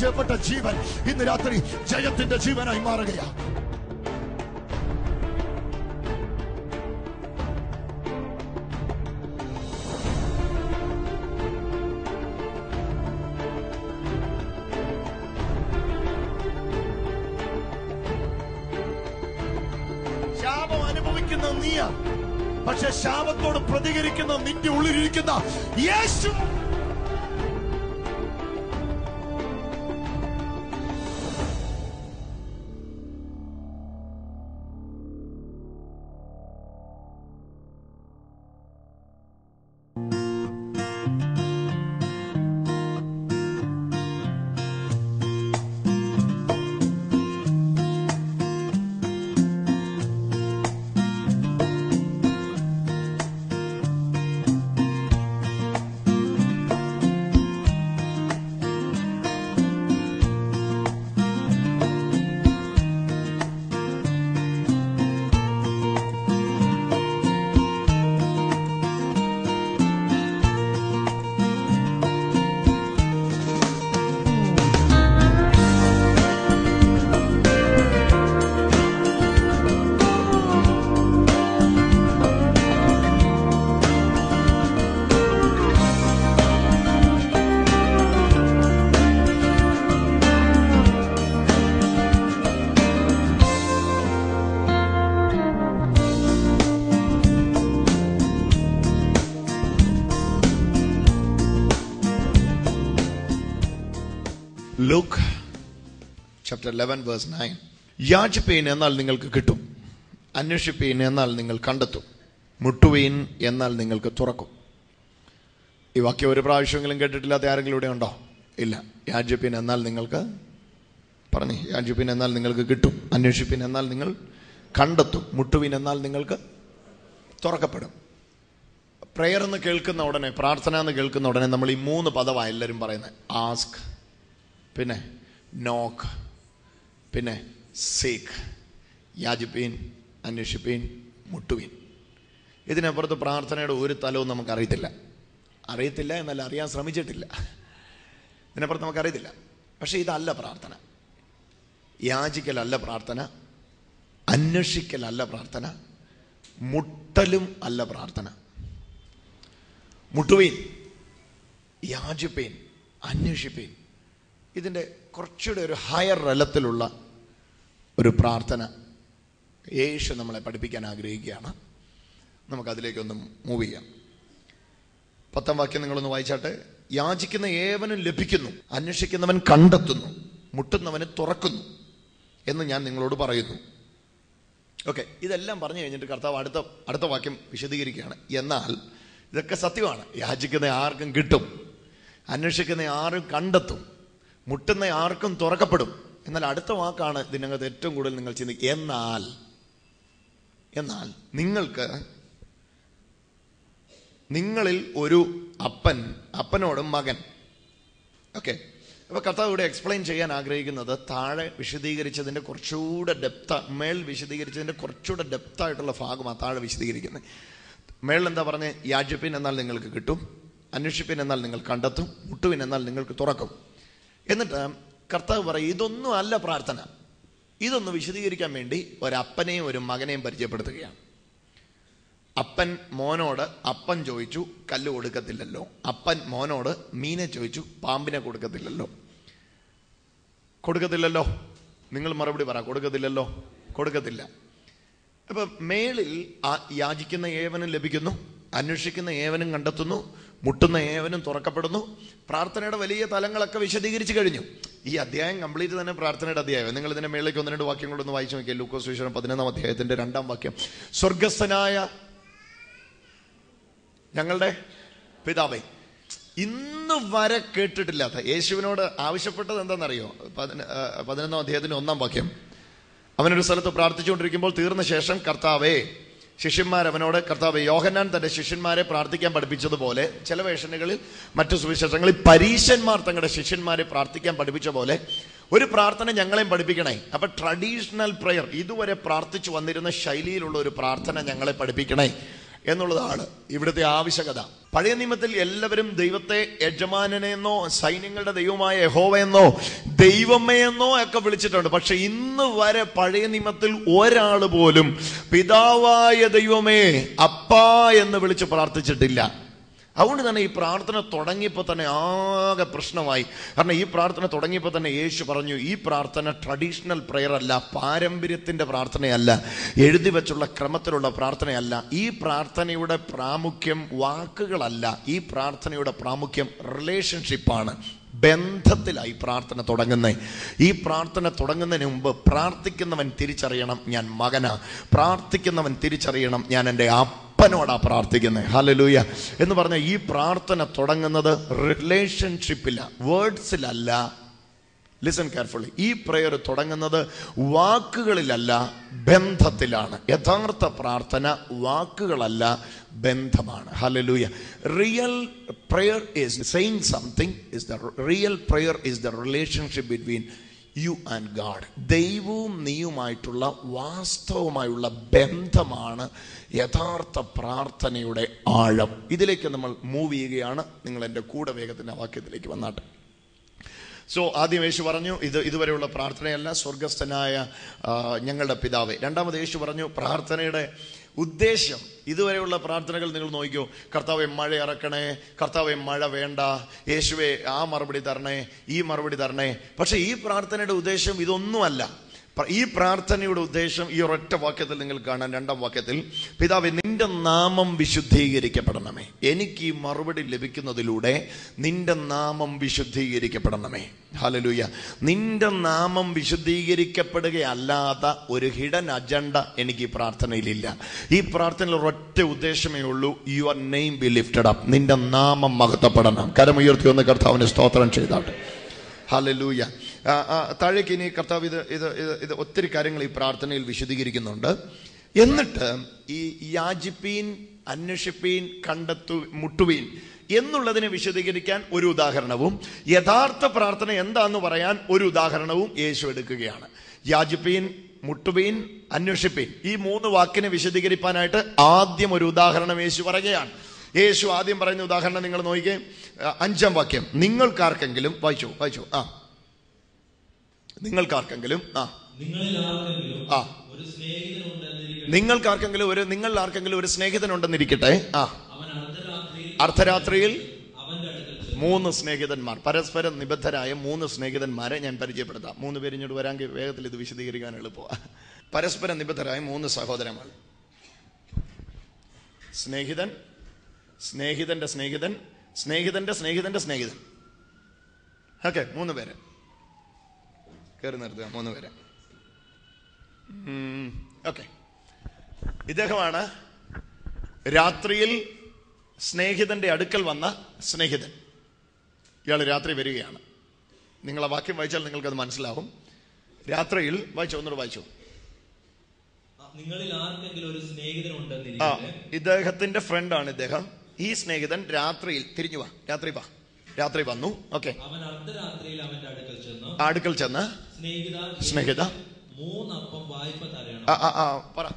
പരാജയപ്പെട്ട ജീവൻ ഇന്ന് രാത്രി ജയത്തിന്റെ ജീവനായി മാറുകയാണ് ശാപം അനുഭവിക്കുന്ന നീയാ പക്ഷെ ശാപത്തോട് പ്രതികരിക്കുന്ന നിന്റെ ഉള്ളിലിരിക്കുന്ന യേശു. ചാപ്റ്റർ ലെവൻ വേഴ്സ് നയൻ യാചിപ്പീൻ എന്നാൽ നിങ്ങൾക്ക് കിട്ടും. അന്വേഷിപ്പീൻ എന്നാൽ നിങ്ങൾ കണ്ടെത്തും. മുട്ടുവീൻ എന്നാൽ നിങ്ങൾക്ക് തുറക്കും. ഈ വാക്യം ഒരു പ്രാവശ്യമെങ്കിലും കേട്ടിട്ടില്ലാത്ത ആരെങ്കിലും ഇവിടെ ഉണ്ടോ? ഇല്ല. യാചിപ്പീൻ എന്നാൽ നിങ്ങൾക്ക് പറഞ്ഞു. യാചിപ്പീൻ എന്നാൽ നിങ്ങൾക്ക് കിട്ടും. അന്വേഷിപ്പിൻ എന്നാൽ നിങ്ങൾ കണ്ടെത്തും. മുട്ടുവിൻ എന്നാൽ നിങ്ങൾക്ക് തുറക്കപ്പെടും. പ്രെയർ എന്ന് കേൾക്കുന്ന ഉടനെ പ്രാർത്ഥന എന്ന് കേൾക്കുന്ന ഉടനെ നമ്മൾ ഈ മൂന്ന് പദമാണ് എല്ലാവരും പറയുന്നത്. ആസ്ക് പിന്നെ നോക്ക് പിന്നെ സേഖ് യാചിപ്പീൻ അന്വേഷിപ്പീൻ മുട്ടുവീൻ. ഇതിനപ്പുറത്ത് പ്രാർത്ഥനയുടെ ഒരു തലവും നമുക്കറിയത്തില്ല. അറിയത്തില്ല എന്നല്ല അറിയാൻ ശ്രമിച്ചിട്ടില്ല. ഇതിനപ്പുറത്ത് നമുക്കറിയത്തില്ല. പക്ഷേ ഇതല്ല പ്രാർത്ഥന. യാചിക്കലല്ല പ്രാർത്ഥന അന്വേഷിക്കലല്ല പ്രാർത്ഥന മുട്ടലും അല്ല പ്രാർത്ഥന. മുട്ടുവീൻ യാചിപ്പീൻ അന്വേഷിപ്പീൻ ഇതിന്റെ കുറച്ചുകൂടെ ഒരു ഹയർ തലത്തിലുള്ള ഒരു പ്രാർത്ഥന യേശു നമ്മളെ പഠിപ്പിക്കാൻ ആഗ്രഹിക്കുകയാണ്. നമുക്കതിലേക്കൊന്ന് മൂവ് ചെയ്യാം. പത്താം വാക്യം നിങ്ങളൊന്ന് വായിച്ചാട്ടെ. യാചിക്കുന്ന ഏവനും ലഭിക്കുന്നു അന്വേഷിക്കുന്നവൻ കണ്ടെത്തുന്നു മുട്ടുന്നവന് തുറക്കുന്നു എന്ന് ഞാൻ നിങ്ങളോട് പറയുന്നു. ഓക്കെ ഇതെല്ലാം പറഞ്ഞു കഴിഞ്ഞിട്ട് കർത്താവ് അടുത്ത അടുത്ത വാക്യം വിശദീകരിക്കുകയാണ്. എന്നാൽ ഇതൊക്കെ സത്യമാണ്. യാചിക്കുന്ന ആർക്കും കിട്ടും അന്വേഷിക്കുന്ന ആരും കണ്ടെത്തും. മുട്ടുന്ന ആർക്കും തുറക്കപ്പെടും. എന്നാൽ അടുത്ത വാക്കാണ് ഇതിനകത്ത് ഏറ്റവും കൂടുതൽ നിങ്ങൾ ചിന്തിക്കുക എന്നാൽ എന്നാൽ നിങ്ങൾക്ക് നിങ്ങളിൽ ഒരു അപ്പൻ അപ്പനോടും മകൻ. ഓക്കെ. അപ്പൊ കഥ ഇവിടെ എക്സ്പ്ലെയിൻ ചെയ്യാൻ ആഗ്രഹിക്കുന്നത് താഴെ വിശദീകരിച്ചതിന്റെ കുറച്ചുകൂടെ ഡെപ്ത മേൽ വിശദീകരിച്ചതിന്റെ കുറച്ചുകൂടെ ഡെപ്ത് ആയിട്ടുള്ള ഭാഗമാണ് താഴെ വിശദീകരിക്കുന്നത്. മേളിൽ എന്താ പറഞ്ഞ്? യാജപ്പിൻ എന്നാൽ നിങ്ങൾക്ക് കിട്ടും. അന്വേഷിപ്പിൻ എന്നാൽ നിങ്ങൾ കണ്ടെത്തും. മുട്ടുവിൻ എന്നാൽ നിങ്ങൾക്ക് തുറക്കും. എന്നിട്ട് കർത്താവ് പറയും ഇതൊന്നും അല്ല പ്രാർത്ഥന. ഇതൊന്ന് വിശദീകരിക്കാൻ വേണ്ടി ഒരപ്പനെയും ഒരു മകനെയും പരിചയപ്പെടുത്തുകയാണ്. അപ്പൻ മോനോട് അപ്പൻ ചോദിച്ചു കല്ല് കൊടുക്കത്തില്ലല്ലോ? അപ്പൻ മോനോട് മീനെ ചോദിച്ചു പാമ്പിനെ കൊടുക്കത്തില്ലല്ലോ? കൊടുക്കത്തില്ലല്ലോ. നിങ്ങൾ മറുപടി പറ. കൊടുക്കത്തില്ലല്ലോ. കൊടുക്കത്തില്ല. അപ്പം മേളിൽ യാചിക്കുന്ന ഏവനും ലഭിക്കുന്നു അന്വേഷിക്കുന്ന ഏവനും കണ്ടെത്തുന്നു മുട്ടുന്ന ഏവനും തുറക്കപ്പെടുന്നു. പ്രാർത്ഥനയുടെ വലിയ തലങ്ങളൊക്കെ വിശദീകരിച്ചു കഴിഞ്ഞു. ഈ അധ്യായം കംപ്ലീറ്റ് തന്നെ പ്രാർത്ഥനയുടെ അധ്യായം. നിങ്ങൾ ഇതിന്റെ മേളിലേക്ക് ഒന്ന് രണ്ട് വാക്യം വാക്യങ്ങളൊന്ന് വായിച്ചു നോക്കിയാൽ ലൂക്കോസ് വിശ്വരം പതിനൊന്നാം അധ്യായത്തിന്റെ രണ്ടാം വാക്യം. സ്വർഗസ്ഥനായ ഞങ്ങളുടെ പിതാവേ ഇന്ന് വരെ കേട്ടിട്ടില്ലാത്ത യേശുവിനോട് ആവശ്യപ്പെട്ടത് എന്താണെന്നറിയോ? പതിനൊന്നാം അധ്യായത്തിന്റെ ഒന്നാം വാക്യം. അവനൊരു സ്ഥലത്ത് പ്രാർത്ഥിച്ചുകൊണ്ടിരിക്കുമ്പോൾ തീർന്ന ശേഷം കർത്താവേ ശിഷ്യന്മാർ അവനോട് കർത്താവ് യോഹന്നാൻ തന്റെ ശിഷ്യന്മാരെ പ്രാർത്ഥിക്കാൻ പഠിപ്പിച്ചതുപോലെ ചില വേഷനുകളിൽ മറ്റു സുവിശേഷങ്ങളിൽ പരീശന്മാർ തങ്ങളുടെ ശിഷ്യന്മാരെ പ്രാർത്ഥിക്കാൻ പഠിപ്പിച്ച പോലെ ഒരു പ്രാർത്ഥന ഞങ്ങളെയും പഠിപ്പിക്കണേ. അപ്പൊ ട്രഡീഷണൽ പ്രെയർ ഇതുവരെ പ്രാർത്ഥിച്ചു വന്നിരുന്ന ശൈലിയിലുള്ള ഒരു പ്രാർത്ഥന ഞങ്ങളെ പഠിപ്പിക്കണേ. എന്നുള്ളതാണ് ഇവിടുത്തെ ആവശ്യകത. പഴയ നിയമത്തിൽ എല്ലാവരും ദൈവത്തെ യജമാനനെന്നോ സൈന്യങ്ങളുടെ ദൈവമായ യഹോവയെന്നോ ദൈവമ്മയെന്നോ ഒക്കെ വിളിച്ചിട്ടുണ്ട്. പക്ഷെ ഇന്ന് വരെ പഴയ നിയമത്തിൽ ഒരാൾ പോലും പിതാവായ ദൈവമേ അപ്പാ എന്ന് വിളിച്ച് പ്രാർത്ഥിച്ചിട്ടില്ല. അതുകൊണ്ട് തന്നെ ഈ പ്രാർത്ഥന തുടങ്ങിയപ്പോൾ തന്നെ ആകെ പ്രശ്നമായി. കാരണം ഈ പ്രാർത്ഥന തുടങ്ങിയപ്പോൾ തന്നെ യേശു പറഞ്ഞു ഈ പ്രാർത്ഥന ട്രഡീഷണൽ പ്രെയർ അല്ല പാരമ്പര്യത്തിന്റെ പ്രാർത്ഥനയല്ല എഴുതി വെച്ചുള്ള ക്രമത്തിലുള്ള പ്രാർത്ഥനയല്ല. ഈ പ്രാർത്ഥനയുടെ പ്രാമുഖ്യം വാക്കുകളല്ല ഈ പ്രാർത്ഥനയുടെ പ്രാമുഖ്യം റിലേഷൻഷിപ്പാണ് ബന്ധത്തിലായി പ്രാർത്ഥന തുടങ്ങുന്നത് ഈ പ്രാർത്ഥന തുടങ്ങുന്നതിന് മുമ്പ് പ്രാർത്ഥിക്കുന്നവൻ തിരിച്ചറിയണം ഞാൻ മകനാ. പ്രാർത്ഥിക്കുന്നവൻ തിരിച്ചറിയണം ഞാൻ എന്റെ അപ്പനോടാ പ്രാർത്ഥിക്കുന്നത് ഹലലൂയ എന്ന് പറഞ്ഞ ഈ പ്രാർത്ഥന തുടങ്ങുന്നത് റിലേഷൻഷിപ്പില്ല വേർഡ്സിലല്ല ലിസൺ കെയർഫുള്ളി ഈ പ്രെയർ തുടങ്ങുന്നത് വാക്കുകളിലല്ല ബന്ധത്തിലാണ്. യഥാർത്ഥ പ്രാർത്ഥന വാക്കുകളല്ല ബന്ധമാണ്. Hallelujah real prayer is saying something is the real prayer is the relationship between you and God ദൈവവും നീയുമായിട്ടുള്ള വാസ്തവമായുള്ള ബന്ധമാണ് യഥാർത്ഥ പ്രാർത്ഥനയുടെ ആഴം. ഇതിലേക്ക് നമ്മൾ മൂവ് ചെയ്യുകയാണ്. നിങ്ങൾ എന്റെ കൂടെ വേഗത്തിന്റെ വാക്യത്തിലേക്ക് വന്നാട്ടെ. സോ ആദ്യം യേശു പറഞ്ഞു ഇത് ഇതുവരെയുള്ള പ്രാർത്ഥനയല്ല സ്വർഗസ്ഥനായ ഞങ്ങളുടെ പിതാവ്. രണ്ടാമത് യേശു പറഞ്ഞു പ്രാർത്ഥനയുടെ ഉദ്ദേശം ഇതുവരെയുള്ള പ്രാർത്ഥനകൾ നിങ്ങൾ നോക്കിയോ കർത്താവെ മഴ ഇറക്കണേ. കർത്താവെ മഴ വേണ്ട. യേശുവെ ആ മറുപടി തരണേ. ഈ മറുപടി തരണേ. പക്ഷേ ഈ പ്രാർത്ഥനയുടെ ഉദ്ദേശം ഇതൊന്നുമല്ല. ഈ പ്രാർത്ഥനയുടെ ഉദ്ദേശം ഈ ഒരൊറ്റ വാക്യത്തിൽ നിങ്ങൾ കാണാൻ രണ്ടാം വാക്യത്തിൽ പിതാവെ നിന്റെ നാമം വിശുദ്ധീകരിക്കപ്പെടണമേ. എനിക്ക് ഈ മറുപടി ലഭിക്കുന്നതിലൂടെ നിന്റെ നാമം വിശുദ്ധീകരിക്കപ്പെടണമേ. ഹലലൂയ നിന്റെ നാമം വിശുദ്ധീകരിക്കപ്പെടുകയല്ലാത്ത ഒരു ഹിഡൻ അജണ്ട എനിക്ക് ഈ പ്രാർത്ഥനയിലില്ല. ഈ പ്രാർത്ഥനയിൽ ഒരൊറ്റ ഉദ്ദേശമേ ഉള്ളൂ. Your name be lifted up. നിന്റെ നാമം മഹത്വപ്പെടണം. കരമുയർത്തി ഒന്ന് കർത്താവിന് സ്തോത്രം ചെയ്താട്ടെ. ഹലലൂയ താഴേക്ക് ഇനി കർത്താവ് ഇത് ഇത് ഇത് ഒത്തിരി കാര്യങ്ങൾ ഈ പ്രാർത്ഥനയിൽ വിശദീകരിക്കുന്നുണ്ട്. എന്നിട്ട് ഈ യാചിപ്പീൻ അന്വേഷിപ്പീൻ കണ്ടെത്തു മുട്ടുവീൻ എന്നുള്ളതിനെ വിശദീകരിക്കാൻ ഒരു ഉദാഹരണവും യഥാർത്ഥ പ്രാർത്ഥന എന്താന്ന് പറയാൻ ഒരു ഉദാഹരണവും യേശു എടുക്കുകയാണ്. യാചിപ്പീൻ മുട്ടുവീൻ അന്വേഷിപ്പീൻ ഈ മൂന്ന് വാക്കിനെ വിശദീകരിക്കാനായിട്ട് ആദ്യം ഒരു ഉദാഹരണം യേശു പറയുകയാണ്. യേശു ആദ്യം പറയുന്ന ഉദാഹരണം നിങ്ങൾ നോക്കിയേ അഞ്ചാം വാക്യം. നിങ്ങൾക്കാർക്കെങ്കിലും വായിച്ചു വായിച്ചു. ആ. നിങ്ങൾക്കാർക്കെങ്കിലും ആ. നിങ്ങളിൽ ആർക്കെങ്കിലും ആ. ഒരു സ്നേഹിതനുണ്ടെന്നിരിക്കട്ടെ. നിങ്ങൾക്കാർക്കെങ്കിലും ഒരു നിങ്ങൾ ആർക്കെങ്കിലും ഒരു സ്നേഹിതനുണ്ടെന്നിരിക്കട്ടെ ആ. അർദ്ധരാത്രിയിൽ മൂന്ന് സ്നേഹിതന്മാർ പരസ്പരം നിബദ്ധരായ മൂന്ന് സ്നേഹിതന്മാരെ ഞാൻ പരിചയപ്പെടുത്താം. മൂന്ന് പേര് ഇങ്ങോട്ട് വരാമെങ്കിൽ വേഗത്തിൽ ഇത് വിശദീകരിക്കാൻ എളുപ്പമാണ് പരസ്പരം നിബദ്ധരായ മൂന്ന് സഹോദരന്മാർ. സ്നേഹിതൻ സ്നേഹിതന്റെ സ്നേഹിതൻ സ്നേഹിതന്റെ സ്നേഹിതന്റെ സ്നേഹിതൻ. ഓക്കെ മൂന്ന് പേര്. കയറി നിർത്തുക മൂന്ന് പേര്. ഓക്കെ. ഇദ്ദേഹമാണ് രാത്രിയിൽ സ്നേഹിതന്റെ അടുക്കൽ വന്ന സ്നേഹിതൻ. ഇയാൾ രാത്രി വരികയാണ്. നിങ്ങളെ ആ വാക്യം വായിച്ചാൽ നിങ്ങൾക്കത് മനസ്സിലാവും. രാത്രിയിൽ വായിച്ചു ഒന്നുകൂടെ വായിച്ചു. നിങ്ങളിൽ ആർക്കെങ്കിലും ഒരു ആ സ്നേഹിതനുണ്ടെന്നിരിക്കട്ടെ ഇദ്ദേഹത്തിന്റെ ഫ്രണ്ടാണ് ഇദ്ദേഹം. ഈ സ്നേഹിതൻ രാത്രിയിൽ തിരിഞ്ഞു വാ രാത്രി വാ. രാത്രി വന്നു. ഓക്കെ അവൻ അർദ്ധരാത്രിയിൽ അവന്റെ അടുക്കൽ ചെന്നു സ്നേഹിത സ്നേഹിത. മൂന്നപ്പം വായ്പ തരണം. ആ, ആ, ആ, പറ.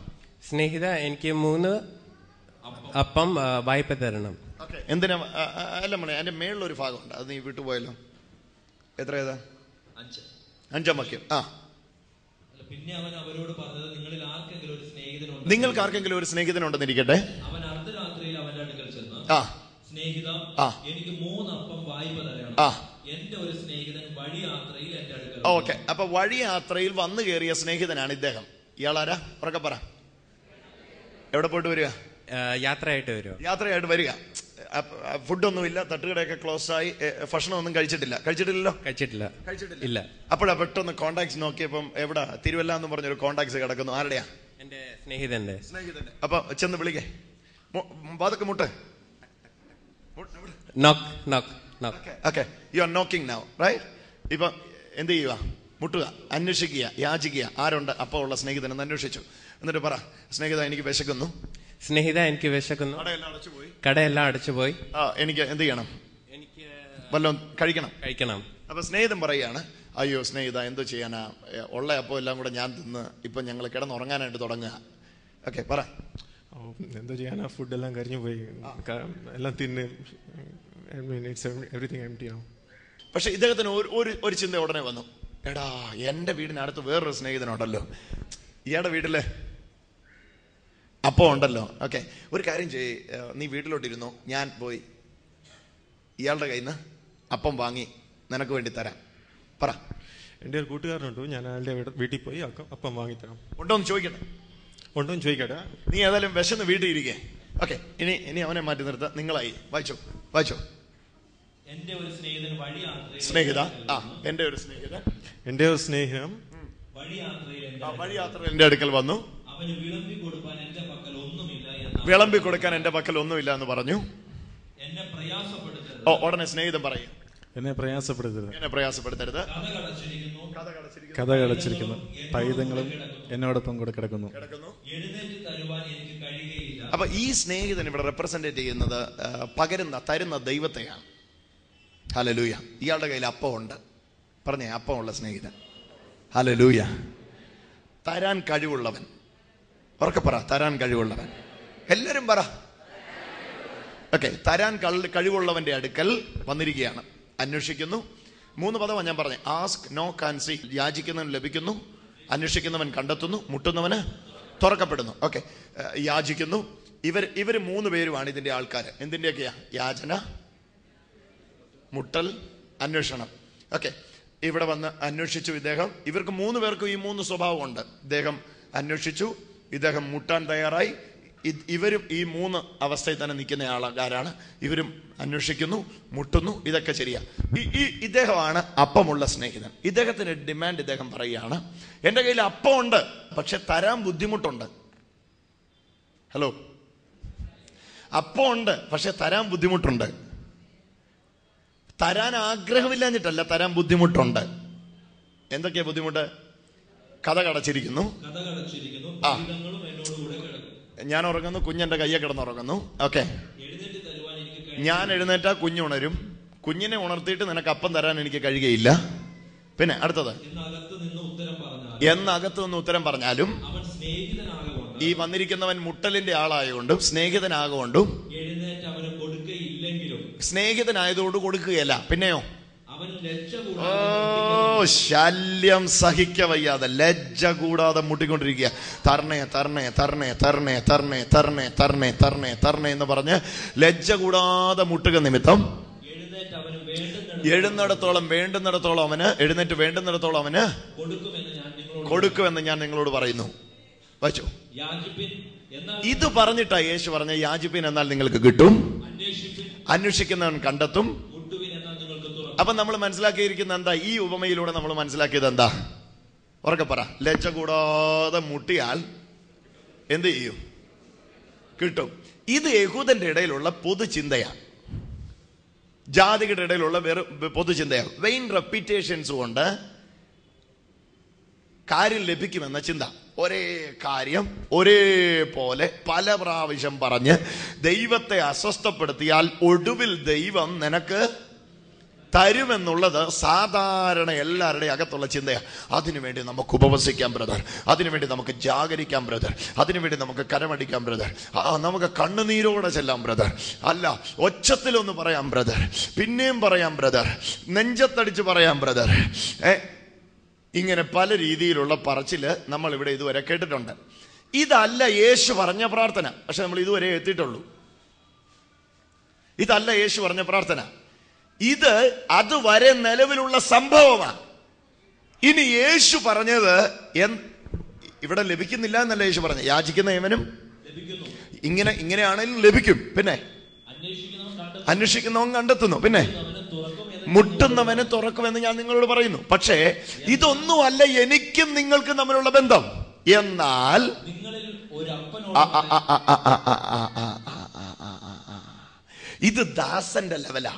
സ്നേഹിത എനിക്ക് മൂന്ന് അപ്പം. വായ്പ തരണം. ഓക്കെ എന്തിനാ അല്ല മോളെ അതിന്റെ മേളിലൊരു ഭാഗമുണ്ട്. അത് നീ വിട്ടുപോയല്ലോ. എത്ര ഏതാ? അഞ്ച്. അഞ്ചാം വാക്യം. ആ. അല്ല, പിന്നെ അവൻ അവരോട് പറഞ്ഞത് നിങ്ങളിൽ ആർക്കെങ്കിലും ഒരു സ്നേഹിതനുണ്ട്? നിങ്ങൾക്ക് ആർക്കെങ്കിലും ഒരു സ്നേഹിതനുണ്ടെന്നിരിക്കട്ടെ. അവൻ അർദ്ധരാത്രിയിൽ അവന്റെ അടുക്കൽ ചെന്ന് ആ. സ്നേഹിത ആ. എനിക്ക് മൂന്നപ്പം വായ്പ തരണം ആ. ഓക്കെ. അപ്പൊ വഴി യാത്രയിൽ വന്നു കയറിയ സ്നേഹിതനാണ് ഇദ്ദേഹം. ഇയാളാരാ? ഉറക്കെ പറ. എവിടെ പോയിട്ട് വരിക? യാത്രയായിട്ട് വരിക യാത്രയായിട്ട് വരിക. ഫുഡൊന്നുമില്ല. തട്ടുകടയൊക്കെ ക്ലോസ് ആയി ഭക്ഷണമൊന്നും കഴിച്ചിട്ടില്ല. കഴിച്ചിട്ടില്ലല്ലോ? കഴിച്ചിട്ടില്ല. കഴിച്ചിട്ടില്ല. ഇല്ല. അപ്പോഴാ പെട്ടെന്ന് കോണ്ടാക്ട്സ് നോക്കിയപ്പം എവിടെ? തിരുവല്ല എന്ന് പറഞ്ഞൊരു കോണ്ടാക്ട്സ് കിടക്കുന്നു. ആരുടെയാ? എന്റെ സ്നേഹിതന്റെ സ്നേഹിതന്റെ അപ്പൊ ചെന്ന് വിളിക്കേ. വാതൊക്കെ മുട്ട്. Knock knock okay you are knocking now right ഇപ്പൊ എന്ത് ചെയ്യുക? മുട്ടുക അന്വേഷിക്കുക യാചിക്കുക. ആരുണ്ട്? അപ്പോൾ ഉള്ള സ്നേഹിതൻ എന്ന് അന്വേഷിച്ചു. എന്നിട്ട് പറ സ്നേഹിത എനിക്ക് വിശക്കുന്നു. സ്നേഹിത എനിക്ക് വിശക്കുന്നു. കടയെല്ലാം അടച്ചുപോയി കടയെല്ലാം അടച്ചുപോയി ആ എനിക്ക് എന്ത് ചെയ്യണം? എനിക്ക് വല്ലതും കഴിക്കണം. കഴിക്കണം. അപ്പൊ സ്നേഹിതൻ പറയാണ് അയ്യോ സ്നേഹിത എന്തോ ചെയ്യാനാ? ഉള്ള അപ്പോൾ എല്ലാം കൂടെ ഞാൻ തിന്ന് ഇപ്പൊ ഞങ്ങൾ കിടന്നുറങ്ങാനായിട്ട് തുടങ്ങുക. ഓക്കെ പറ. എന്തോ ചെയ്യാനാ? ഫുഡ് എല്ലാം കരിഞ്ഞു പോയി. എല്ലാം തിന്ന്. I mean, it's everything empty now. പക്ഷെ ഇദ്ദേഹത്തിന് ഒരു ഒരു ചിന്ത ഉടനെ വന്നു. എടാ എന്റെ വീടിനടുത്ത് വേറൊരു സ്നേഹിതനുണ്ടല്ലോ. ഇയാളുടെ വീട്ടിൽ അപ്പോ ഉണ്ടല്ലോ. ഓക്കെ ഒരു കാര്യം ചെയ്യ്. ഏഹ്, നീ വീട്ടിലോട്ടിരുന്നു. ഞാൻ പോയി ഇയാളുടെ കയ്യിൽ നിന്ന് അപ്പം വാങ്ങി നിനക്ക് വേണ്ടി തരാം. പറ. എന്റെ ഒരു കൂട്ടുകാരനുണ്ട്. ഞാൻ അയാളുടെ വീട്- വീട്ടിൽ പോയി അപ്പം അപ്പം വാങ്ങിത്തരാം ഉണ്ടോന്ന് ചോദിക്കട്ടെ. ഉണ്ടോ എന്ന് ചോദിക്കട്ടെ? നീ ഏതായാലും വിശന്ന് വീട്ടിൽ ഇരിക്കേ. ഓക്കെ ഇനി ഇനി അവനെ മാറ്റി നിർത്താം. നിങ്ങളായി. വായിച്ചോ വായിച്ചോ. എന്റെ ഒരു സ്നേഹിതൻ സ്നേഹിത? ആ എന്റെ ഒരു സ്നേഹിത. എന്റെ ഒരു സ്നേഹിതം വഴിയാത്ര എന്റെ അടുക്കൽ വന്നു. അവന് വിളമ്പി കൊടുക്കാൻ എന്റെ പക്കൽ ഒന്നുമില്ല എന്ന് വിളമ്പി കൊടുക്കാൻ എന്റെ പക്കൽ ഒന്നുമില്ല എന്ന് പറഞ്ഞു. എന്നെ പ്രയാസപ്പെടുത്തരുത്. ഓ ഉടനെ സ്നേഹിതം പറയും. എന്നെ പ്രയാസപ്പെടുത്തരുത്. എന്നെ പ്രയാസപ്പെടുത്തരുത്. കഥ കളിച്ചിരിക്കുന്നു പൈതങ്ങളും എന്നോടൊപ്പം കൂടെ കിടക്കുന്നു. അപ്പൊ ഈ സ്നേഹിതൻ ഇവിടെ റെപ്രസെന്റ് ചെയ്യുന്നത് പകരുന്ന തരുന്ന ദൈവത്തെയാണ്. ഹലലൂയ ഇയാളുടെ കയ്യിൽ അപ്പമുണ്ട്. പറഞ്ഞേ അപ്പമുള്ള സ്നേഹിതൻ. ഹലലൂയ തരാൻ കഴിവുള്ളവൻ. ഉറക്കെ പറ തരാൻ കഴിവുള്ളവൻ. എല്ലാവരും പറ. ഓക്കെ തരാൻ കഴിവുള്ളവന്റെ അടുക്കൽ വന്നിരിക്കുകയാണ്. അന്വേഷിക്കുന്നു. മൂന്ന് പദമാണ് ഞാൻ പറഞ്ഞത് ആസ്ക് നോ കാൻസി യാചിക്കുന്നവൻ ലഭിക്കുന്നു. അന്വേഷിക്കുന്നവൻ കണ്ടെത്തുന്നു. മുട്ടുന്നവന് തുറക്കപ്പെടുന്നു. ഓക്കെ യാചിക്കുന്നു. ഇവർ ഇവർ മൂന്ന് പേരുമാണ് ഇതിന്റെ ആൾക്കാർ എന്തിന്റെയൊക്കെയാണ് യാചന മുട്ടൽ അന്വേഷണം. ഓക്കെ. ഇവിടെ വന്ന് അന്വേഷിച്ചു ഇദ്ദേഹം. ഇവർക്ക് മൂന്ന് പേർക്കും ഈ മൂന്ന് സ്വഭാവമുണ്ട്. ഇദ്ദേഹം അന്വേഷിച്ചു. ഇദ്ദേഹം മുട്ടാൻ തയ്യാറായി. ഇവരും ഈ മൂന്ന് അവസ്ഥയിൽ തന്നെ നിൽക്കുന്ന ആൾക്കാരാണ് ഇവരും അന്വേഷിക്കുന്നു മുട്ടുന്നു ഇതൊക്കെ ശരിയാ. ഈ ഇദ്ദേഹമാണ് അപ്പമുള്ള സ്നേഹിതൻ. ഇദ്ദേഹത്തിന് ഡിമാൻഡ് ഇദ്ദേഹം പറയുകയാണ്. എന്റെ കയ്യിൽ അപ്പമുണ്ട് പക്ഷെ തരാൻ ബുദ്ധിമുട്ടുണ്ട്. ഹലോ. അപ്പമുണ്ട് പക്ഷെ തരാൻ ബുദ്ധിമുട്ടുണ്ട്. തരാൻ ആഗ്രഹമില്ലാഞ്ഞിട്ടല്ല തരാൻ ബുദ്ധിമുട്ടുണ്ട്. എന്തൊക്കെയാ ബുദ്ധിമുട്ട്? കഥ കടച്ചിരിക്കുന്നു. ആ. ഞാൻ ഉറങ്ങുന്നു കുഞ്ഞെന്റെ കയ്യെ ഓക്കെ. തരുവാൻ എനിക്ക് കഴിയും ഞാൻ എഴുന്നേറ്റാ കുഞ്ഞുണരും കുഞ്ഞിനെ ഉണർത്തിയിട്ട് നിനക്ക് അപ്പം തരാൻ എനിക്ക് കഴിയുകയില്ല. പിന്നെ അടുത്തത്. എന്നകത്ത് നിന്ന് ഉത്തരം പറഞ്ഞാലും ഈ വന്നിരിക്കുന്നവൻ മുട്ടലിന്റെ ആളായതുകൊണ്ടും സ്നേഹിതനാകൊണ്ടും സ്നേഹിതനായതുകൊണ്ട് കൊടുക്കുകയല്ല. പിന്നെയോ? ഓ ശല്യം സഹിക്ക വയ്യാതെ ലജ്ജ കൂടാതെ മുട്ടിക്കൊണ്ടിരിക്കുക. തരണേ തരണേ തരണേ തരണേ തരണേ തരണേ തരണേ തരണേ തരണേ എന്ന് പറഞ്ഞ് ലജ്ജ കൂടാതെ മുട്ടുക നിമിത്തം എഴുന്നിടത്തോളം വേണ്ടുന്നിടത്തോളം അവന് എഴുന്നേറ്റ് വേണ്ടുന്നിടത്തോളം അവന് കൊടുക്കുമെന്ന് ഞാൻ നിങ്ങളോട് പറയുന്നു. വച്ചു. ഇത് പറഞ്ഞിട്ടാ യേശു പറഞ്ഞ യാജിപ്പിൻ എന്നാൽ നിങ്ങൾക്ക് കിട്ടും. അന്വേഷിക്കുന്നവൻ കണ്ടെത്തും. അപ്പൊ നമ്മൾ മനസ്സിലാക്കിയിരിക്കുന്ന എന്താ? ഈ ഉപമയിലൂടെ നമ്മൾ മനസ്സിലാക്കിയത് എന്താ? ഉറക്കെ പറ. ലജ്ജ കൂടാതെ മുട്ടിയാൽ എന്ത് ചെയ്യും? കിട്ടും. ഇത് യഹൂദന്റെ ഇടയിലുള്ള പൊതുചിന്തയാണ് ജാതികളുടെ ഇടയിലുള്ള വെറും പൊതുചിന്തയാണ് വെയിൻ റെപ്പിറ്റേഷൻസ് കൊണ്ട് കാര്യം ലഭിക്കുമെന്ന ചിന്ത. ഒരേ കാര്യം ഒരേ പോലെ പല പ്രാവശ്യം പറഞ്ഞ് ദൈവത്തെ അസ്വസ്ഥപ്പെടുത്തിയാൽ ഒടുവിൽ ദൈവം നിനക്ക് തരുമെന്നുള്ളത് സാധാരണ എല്ലാവരുടെയും അകത്തുള്ള ചിന്തയാണ് അതിനുവേണ്ടി നമുക്ക് ഉപവസിക്കാം ബ്രദർ അതിനുവേണ്ടി നമുക്ക് ജാഗരിക്കാം ബ്രദർ അതിനുവേണ്ടി നമുക്ക് കരമടിക്കാം ബ്രദർ നമുക്ക് കണ്ണുനീരോടെ ചെല്ലാം ബ്രദർ അല്ല ഒച്ചത്തിലൊന്ന് പറയാം ബ്രദർ പിന്നെയും പറയാം ബ്രദർ നെഞ്ചത്തടിച്ച് പറയാം ബ്രദർ ഏ ഇങ്ങനെ പല രീതിയിലുള്ള പറച്ചിൽ നമ്മൾ ഇവിടെ ഇതുവരെ കേട്ടിട്ടുണ്ട്. ഇതല്ല യേശു പറഞ്ഞ പ്രാർത്ഥന. പക്ഷെ നമ്മൾ ഇതുവരെ എത്തിയിട്ടുള്ളൂ. ഇതല്ല യേശു പറഞ്ഞ പ്രാർത്ഥന. ഇത് അതുവരെ നിലവിലുള്ള സംഭവമാണ്. ഇനി യേശു പറഞ്ഞത് എൻ- ഇവിടെ ലഭിക്കുന്നില്ല എന്നല്ല യേശു പറഞ്ഞു യാചിക്കുന്ന ഏവനും ഇങ്ങനെ ഇങ്ങനെയാണെങ്കിലും ലഭിക്കും. പിന്നെ അന്വേഷിക്കുന്നവൻ കണ്ടെത്തും. അന്വേഷിക്കുന്നവൻ കണ്ടെത്തുന്നു. പിന്നെ മുട്ടുന്നവന് തുറക്കുമെന്ന് ഞാൻ നിങ്ങളോട് പറയുന്നു പക്ഷേ ഇതൊന്നുമല്ല എനിക്കും നിങ്ങൾക്കും തമ്മിലുള്ള ബന്ധം എന്നാൽ ഇത് ദാസന്റെ ലെവലാ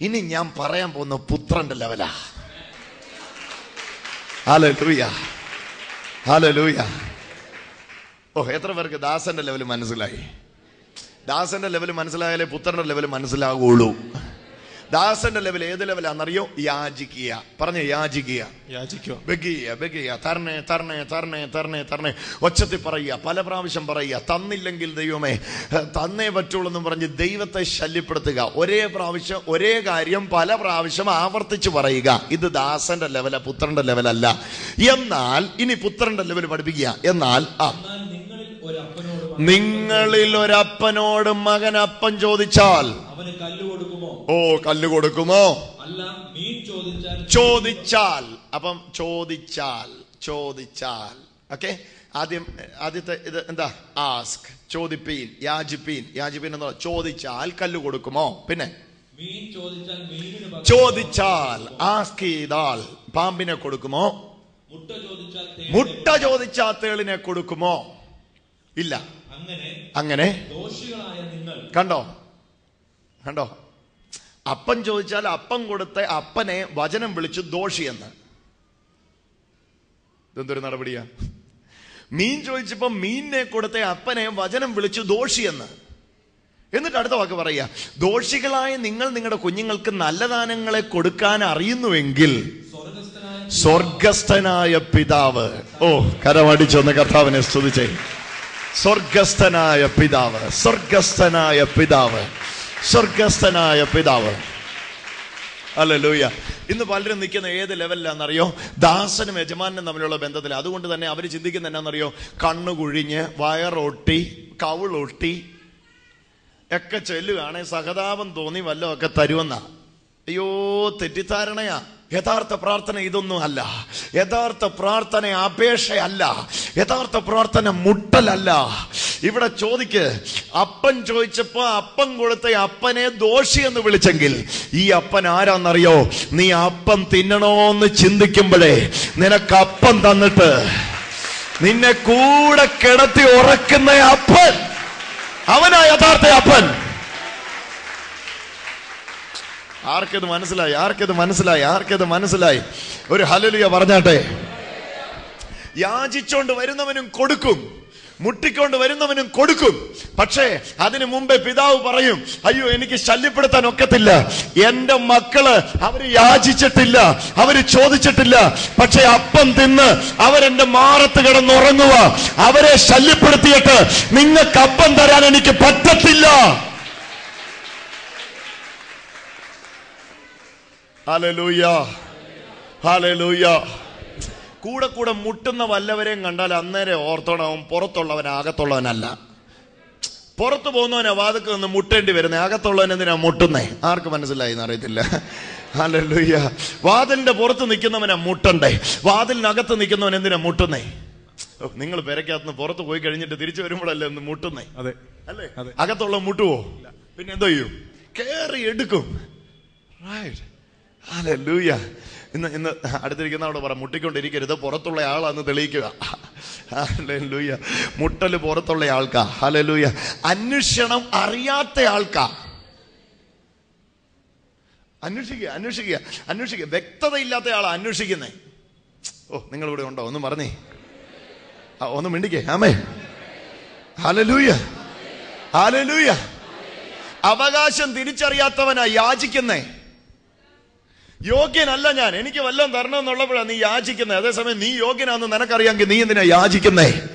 ഇനി ഞാൻ പറയാൻ പോകുന്ന പുത്രന്റെ ലെവലാ ഹലോ ലൂയ ഹലോ ലൂയ ഓ എത്ര പേർക്ക് ദാസന്റെ ലെവൽ മനസ്സിലായി ദാസന്റെ ലെവൽ മനസ്സിലായാലേ പുത്രന്റെ ലെവൽ മനസ്സിലാകുള്ളൂ ദാസന്റെ ലെവൽ ഏത് ലെവലാണെന്നറിയോ യാചിക്കുക. പറഞ്ഞ യാചിക്കുക. ബെഗിയ ബെഗിയ. തരണേ തരണേ തരണേ തരണേ തരണേ. ഒച്ചത്തിൽ പറയുക പല പ്രാവശ്യം പറയുക തന്നില്ലെങ്കിൽ ദൈവമേ തന്നേ പറ്റുള്ളൂ എന്ന് പറഞ്ഞ് ദൈവത്തെ ശല്യപ്പെടുത്തുക. ഒരേ പ്രാവശ്യം ഒരേ കാര്യം പല പ്രാവശ്യം ആവർത്തിച്ച് പറയുക. ഇത് ദാസന്റെ ലെവല പുത്രന്റെ ലെവലല്ല എന്നാൽ ഇനി പുത്രന്റെ ലെവൽ പഠിപ്പിക്കുക. എന്നാൽ ആ. നിങ്ങളിൽ ഒരപ്പനോട് മകൻ അപ്പം ചോദിച്ചാൽ ഓ കല്ല് കൊടുക്കുമോ? ചോദിച്ചാൽ അപ്പം ചോദിച്ചാൽ ചോദിച്ചാൽ. ഓക്കെ? ആദ്യം ആദ്യത്തെ ഇത് എന്താ? ആസ്ക് ചോദിപ്പീൻ യാജിപ്പീൻ യാചിപ്പീൻ എന്താ ചോദിച്ചാൽ കല്ല് കൊടുക്കുമോ? പിന്നെ? ചോദിച്ചാൽ ആസ്ക് ചെയ്താൽ പാമ്പിനെ കൊടുക്കുമോ? മുട്ട ചോദിച്ചാൽ തേളിനെ കൊടുക്കുമോ? ഇല്ല. അങ്ങനെ കണ്ടോ? കണ്ടോ? അപ്പൻ ചോദിച്ചാൽ അപ്പം കൊടുത്ത അപ്പനെ വചനം വിളിച്ചു ദോഷിയെന്ന് ഇതെന്തൊരു നടപടിയാ? മീൻ ചോദിച്ചപ്പോ മീനിനെ കൊടുത്ത അപ്പനെ വചനം വിളിച്ചു ദോഷിയെന്ന് എന്നിട്ട് അടുത്ത വാക്ക് പറയുക ദോഷികളായ നിങ്ങൾ നിങ്ങളുടെ കുഞ്ഞുങ്ങൾക്ക് നല്ല ദാനങ്ങളെ കൊടുക്കാൻ അറിയുന്നുവെങ്കിൽ സ്വർഗസ്ഥനായ പിതാവ്. ഓ കരമടിച്ചൊന്ന് കർത്താവിനെ സ്തുതിച്ചേ. സ്വർഗസ്ഥനായ പിതാവ് സ്വർഗസ്ഥനായ പിതാവ്. സ്വർഗസ്ഥനായ പിതാവ്. അല്ലൂയ ഇന്ന് പലരും നിൽക്കുന്ന ഏത് ലെവലിലാണെന്നറിയോ? ദാസനും യജമാനും തമ്മിലുള്ള ബന്ധത്തിൽ അതുകൊണ്ട് തന്നെ അവർ ചിന്തിക്കുന്ന എന്നാണെന്നറിയോ കണ്ണുകുഴിഞ്ഞ് വയറൊട്ടി കവിളൊട്ടി ഒക്കെ ചെല്ലുകയാണെ സഹതാപം തോന്നി വല്ലതും ഒക്കെ തരുമെന്നാ. അയ്യോ തെറ്റിദ്ധാരണയാ. യഥാർത്ഥ പ്രാർത്ഥന ഇതൊന്നും അല്ല യഥാർത്ഥ പ്രാർത്ഥന അപേക്ഷയല്ല. യഥാർത്ഥ പ്രാർത്ഥന മുട്ടലല്ല. ഇവിടെ ചോദിക്ക് അപ്പൻ ചോദിച്ചപ്പോ അപ്പൻ കൊടുത്ത അപ്പനെ ദോഷി എന്ന് വിളിച്ചെങ്കിൽ ഈ അപ്പൻ ആരാന്നറിയോ? നീ അപ്പം തിന്നണോന്ന് ചിന്തിക്കുമ്പോഴേ നിനക്ക് അപ്പം തന്നിട്ട് നിന്നെ കൂടെ കിടത്തി ഉറക്കുന്ന അപ്പൻ. അവനാ യഥാർത്ഥ അപ്പൻ. ആർക്കത് മനസ്സിലായി? ആർക്കത് മനസ്സിലായി? ആർക്കത് മനസ്സിലായി? ഒരു ഹലലിയ പറഞ്ഞാട്ടെ. യാചിച്ചോണ്ട് വരുന്നവനും കൊടുക്കും. മുട്ടിക്കൊണ്ട് വരുന്നവനും കൊടുക്കും. പക്ഷേ അതിനു മുമ്പേ പിതാവ് പറയും അയ്യോ എനിക്ക് ശല്യപ്പെടുത്താൻ ഒക്കത്തില്ല. എന്റെ മക്കൾ അവർ യാചിച്ചിട്ടില്ല. അവർ ചോദിച്ചിട്ടില്ല. പക്ഷെ അപ്പം തിന്ന് അവരെന്റെ മാറത്ത് കിടന്നുറങ്ങുക. അവരെ ശല്യപ്പെടുത്തിയിട്ട് നിങ്ങൾക്ക് അപ്പം തരാൻ എനിക്ക് പറ്റത്തില്ല. ഹല്ലേലൂയ ഹല്ലേലൂയ കൂടെ കൂടെ മുട്ടുന്ന വല്ലവരെയും കണ്ടാൽ അന്നേരം ഓർത്തോണവൻ പുറത്തുള്ളവൻ അകത്തുള്ളവനല്ല പുറത്തു പോകുന്നവനെ വാതക്ക് നിന്ന് മുട്ടേണ്ടി വരുന്നേ അകത്തുള്ളവൻ എന്തിനാ മുട്ടുന്നേ? ആർക്ക് മനസ്സിലായി എന്ന് അറിയത്തില്ല. ഹല്ലേലൂയ വാതിലിന്റെ പുറത്ത് നിൽക്കുന്നവനെ മുട്ടണ്ടേ? വാതിലിനകത്ത് നിൽക്കുന്നവൻ എന്തിനാ മുട്ടുന്നേ? നിങ്ങൾ പെരക്കകത്ത് പുറത്ത് പോയി കഴിഞ്ഞിട്ട് തിരിച്ചു വരുമ്പോഴല്ലേ ഒന്ന് മുട്ടുന്നേ? അതെ. അല്ലേ? അകത്തുള്ള മുട്ടുവോ? പിന്നെ എന്തോ ചെയ്യും? കേറി എടുക്കും. Right. Hallelujah. ഇന്ന് ഇന്ന് അടുത്തിരിക്കുന്ന അവിടെ പറ മുട്ടിക്കൊണ്ടിരിക്കരുത് പുറത്തുള്ള ആളാന്ന് തെളിയിക്കുക. ഹലൂയ്യ മുട്ടൽ പുറത്തുള്ള ആൾക്കാ. ഹല്ലേലൂയ അന്വേഷണം അറിയാത്ത ആൾക്കാ. അന്വേഷിക്കുക അന്വേഷിക്കുക അന്വേഷിക്കുക. വ്യക്തതയില്ലാത്ത ആളാ അന്വേഷിക്കുന്നേ. ഓ നിങ്ങൾ ഇവിടെ ഉണ്ടോ? ഒന്ന് പറഞ്ഞേ. ഒന്ന് മിണ്ടിക്കേ. ആമേ. ഹല്ലേലൂയ ഹല്ലേലൂയ അവകാശം തിരിച്ചറിയാത്തവനാ യാചിക്കുന്നേ. യോഗ്യനല്ല ഞാൻ. എനിക്ക് വല്ലതും തരണം എന്നുള്ളപ്പോഴാണ് നീ യാചിക്കുന്നത് അതേസമയം നീ യോഗ്യനാന്ന് നിനക്കറിയാമെങ്കിൽ നീ എന്തിനാ യാചിക്കുന്നേ?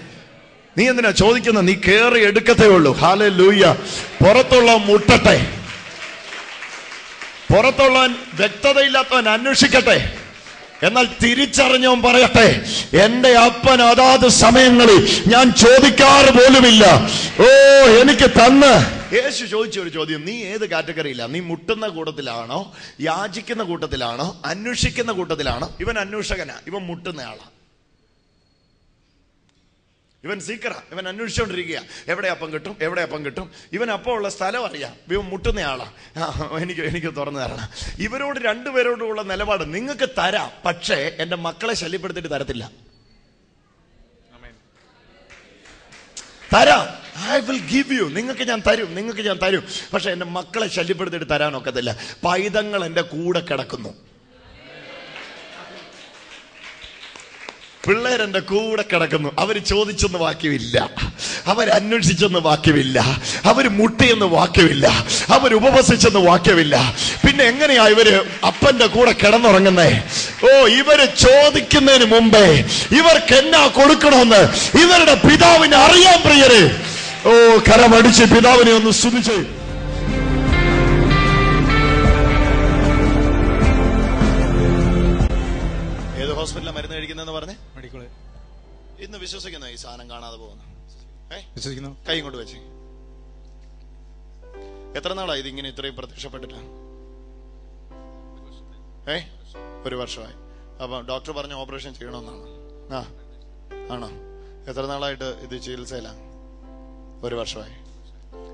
നീ എന്തിനാ ചോദിക്കുന്നത് നീ കേറി എടുക്കത്തേ ഉള്ളൂ. ഹാലെ ലൂയ്യ പുറത്തുള്ള മുട്ടട്ടെ. പുറത്തുള്ളവൻ വ്യക്തതയില്ലാത്തവൻ അന്വേഷിക്കട്ടെ. എന്നാൽ തിരിച്ചറിഞ്ഞവൻ പറയട്ടെ എന്റെ അപ്പൻ അതാത് സമയങ്ങളിൽ ഞാൻ ചോദിക്കാറ് പോലുമില്ല. ഓ എനിക്ക് തന്ന്. യേശു ചോദിച്ച ഒരു ചോദ്യം നീ ഏത് കാറ്റഗറിയില്ല നീ മുട്ടുന്ന കൂട്ടത്തിലാണോ? യാചിക്കുന്ന കൂട്ടത്തിലാണോ? അന്വേഷിക്കുന്ന കൂട്ടത്തിലാണോ? ഇവൻ അന്വേഷകനാ ഇവൻ മുട്ടുന്ന ആളാ ഇവൻ സീക്കറാ. ഇവൻ അന്വേഷിച്ചുകൊണ്ടിരിക്കുക എവിടെ അപ്പം കിട്ടും? എവിടെ അപ്പം കിട്ടും? ഇവൻ അപ്പോൾ ഉള്ള സ്ഥലം അറിയാം. ഇവൻ മുട്ടുന്നയാളാ. ആ, എനിക്ക് എനിക്ക് തുറന്നു തരണം. ഇവരോട് രണ്ടുപേരോടുള്ള നിലപാട് നിങ്ങൾക്ക് തരാം. പക്ഷേ എന്റെ മക്കളെ ശല്യപ്പെടുത്തിയിട്ട് തരത്തില്ല. തരാം. ഐ വിൽ ഗിവ് യു നിങ്ങൾക്ക് ഞാൻ തരും. നിങ്ങൾക്ക് ഞാൻ തരും. പക്ഷെ എന്റെ മക്കളെ ശല്യപ്പെടുത്തിയിട്ട് തരാനൊക്കത്തില്ല. പൈതങ്ങൾ എന്റെ കൂടെ കിടക്കുന്നു. പിള്ളേരെന്റെ കൂടെ കിടക്കുന്നു. അവർ ചോദിച്ചെന്ന് വാക്യമില്ല. അവർ അന്വേഷിച്ചെന്ന് വാക്യമില്ല. അവർ മുട്ടിയെന്ന് വാക്യമില്ല. അവർ ഉപവസിച്ചെന്ന് വാക്യമില്ല. പിന്നെ എങ്ങനെയാ ഇവർ അപ്പന്റെ കൂടെ കിടന്നുറങ്ങുന്നേ? ഓ ഇവർ ചോദിക്കുന്നതിന് മുമ്പേ ഇവർക്ക് എന്നാ കൊടുക്കണമെന്ന് ഇവരുടെ പിതാവിനെ അറിയാൻ പ്രിയരെ. ഓ കരമടിച്ച് പിതാവിനെ ഒന്ന് സ്തുതിച്ച്. ഏത് ഹോസ്പിറ്റലിലാണ് മരുന്ന് കഴിക്കുന്നതെന്ന് പറഞ്ഞേ? മെഡിക്കൽ ഇന്ന് വിശ്വസിക്കുന്നു ഈ സാധനം കാണാതെ പോകുന്നു. വിശ്വസിക്കുന്നു? കൈ കൊണ്ട് വെച്ച്. എത്ര നാളായി ഇതിങ്ങനെ ഇത്രയും പ്രത്യക്ഷപ്പെട്ടിട്ട്? ഏ? ഒരു വർഷമായി. അപ്പൊ ഡോക്ടർ പറഞ്ഞ ഓപ്പറേഷൻ ചെയ്യണമെന്നാണ്. ആ. ആണോ? എത്ര നാളായിട്ട് ഇത് ചികിത്സയിലാണ് ഒരു വർഷമായി.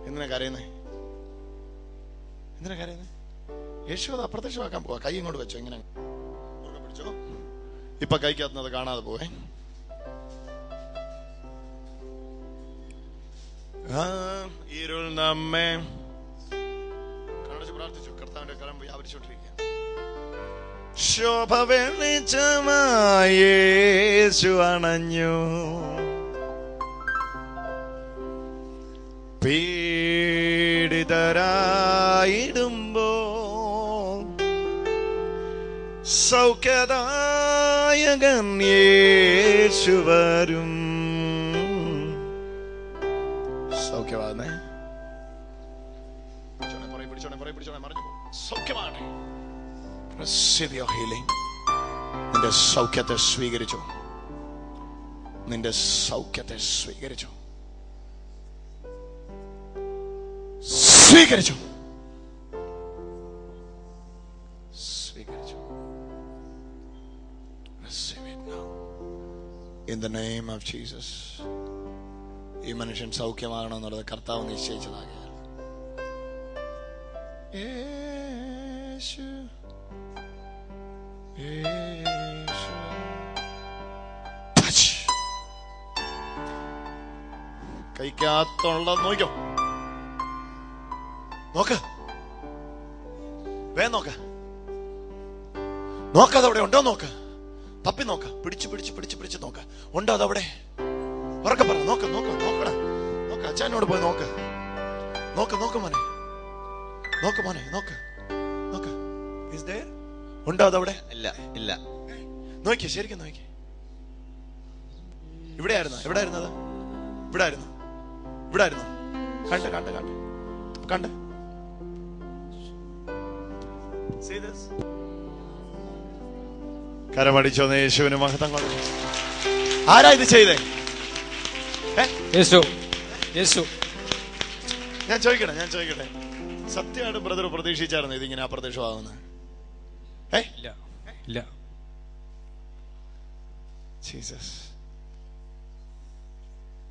എന്തിനാ കരയുന്നേ? എന്തിനാ കരയുന്നേ? യേശു അത് അപ്രത്യക്ഷമാക്കാൻ പോവാ. കൈ ഇങ്ങോട്ട് വെച്ചോ ഇങ്ങനെ. പിടിച്ചോ. ഇപ്പൊ കൈക്കകത്തുന്നത് കാണാതെ പോവേ. ഇരുൾ നമ്മെ. കണ്ണടച്ച് പ്രാർത്ഥിച്ചു. കർത്താവിന്റെ കരം വ്യാപരിച്ചോണ്ടിരിക്കുക ശോഭ വെളിച്ചമായി യേശു അണഞ്ഞു. പീഡിതരായിടുമ്പോ സൗഖ്യദായകൻ യേശു വരും. സൗഖ്യമാകുന്നേ. നിന്റെ സൗഖ്യത്തെ സ്വീകരിച്ചു. നിന്റെ സൗഖ്യത്തെ സ്വീകരിച്ചു. സ്വീകരിച്ചു. Now. In the name of Jesus. ഈ മനുഷ്യൻ സൗഖ്യമാകണമെന്നുള്ളത് കർത്താവ് നിശ്ചയിച്ചതാകിയാൽ യേശു യേശു Touch. കൈക്കകത്തുള്ള നോക്കോ നോക്ക് വേ നോക്ക് നോക്കത് അവിടെ ഉണ്ടോ നോക്ക് തപ്പി നോക്ക. പിടിച്ച് പിടിച്ച് പിടിച്ച് പിടിച്ച് നോക്ക. ഉണ്ടോ അതവിടെ? ഉറക്കെ പറ. നോക്ക നോക്ക നോക്കണ നോക്ക അച്ഛനോട് പോയി നോക്ക. നോക്ക നോക്ക മോനെ. നോക്ക മോനെ നോക്ക. നോക്ക. ഇസ്? ഉണ്ടോ അതവിടെ? ഇല്ല ഇല്ല. നോക്കിയേ ശരിക്കും നോക്കിയേ ഇവിടെ ആയിരുന്നോ എവിടെ ആയിരുന്നത് ഇവിടെ ആയിരുന്നു ഇവിടെ ആയിരുന്നു കണ്ട് കണ്ട് കണ്ട്. കണ്ട്. See this? കരമടിച്ചോ യേശുവിന് മഹത്വം ആരാ ഇത് ചെയ്തേ? യേശു. യേശു. ഞാൻ ചോദിക്കട്ടെ ഞാൻ ചോദിക്കട്ടെ. സത്യമായിട്ട് ബ്രദർ പ്രതീക്ഷിച്ചായിരുന്നു ഇതിങ്ങനെ അപ്രത്യക്ഷമാകുന്നത് ഏ? ഇല്ല. ഇല്ല. ജീസസ്.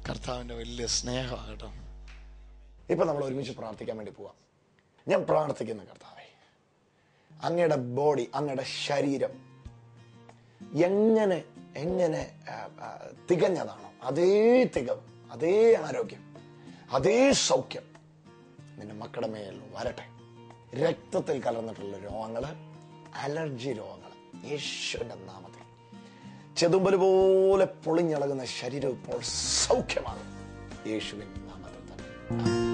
കർത്താവിന്റെ വലിയ സ്നേഹമാണ് കേട്ടോ. ഇപ്പൊ നമ്മൾ ഒരുമിച്ച് പ്രാർത്ഥിക്കാൻ വേണ്ടി പോവാം. ഞാൻ പ്രാർത്ഥിക്കുന്ന കർത്താവെ അങ്ങയുടെ ബോഡി അങ്ങയുടെ ശരീരം എങ്ങനെ എങ്ങനെ തികഞ്ഞതാണോ? അതേ തികവ് അതേ ആരോഗ്യം അതേ സൗഖ്യം നിന്റെ മക്കളുടെ മേൽ വരട്ടെ. രക്തത്തിൽ കലർന്നിട്ടുള്ള രോഗങ്ങൾ അലർജി രോഗങ്ങൾ യേശുവിന്റെ നാമത്തിൽ. ചെതുമ്പൽ പോലെ പൊളിഞ്ഞളകുന്ന ശരീരം ഇപ്പോൾ സൗഖ്യമാണ് യേശുവിൻ നാമത്തിൽ തന്നെ.